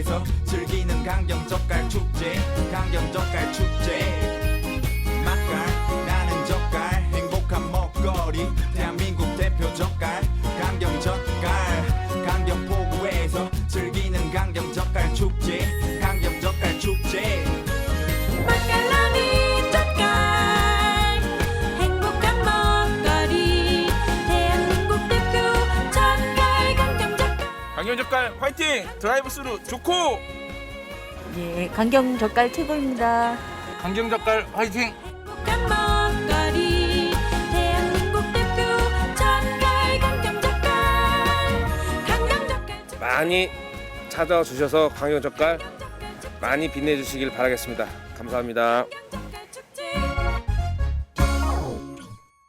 동네에서 즐기는 강경 젓갈 축제 강경 젓갈 축제. 강경 젓갈 화이팅! 드라이브 스루 좋고! 예, 강경 젓갈 최고입니다. 강경 젓갈 화이팅! 한 먹거리 대한민국 대표 젓갈 강정젓갈 강정젓갈 많이 찾아주셔서 강경 젓갈 많이 빛내주시길 바라겠습니다. 감사합니다.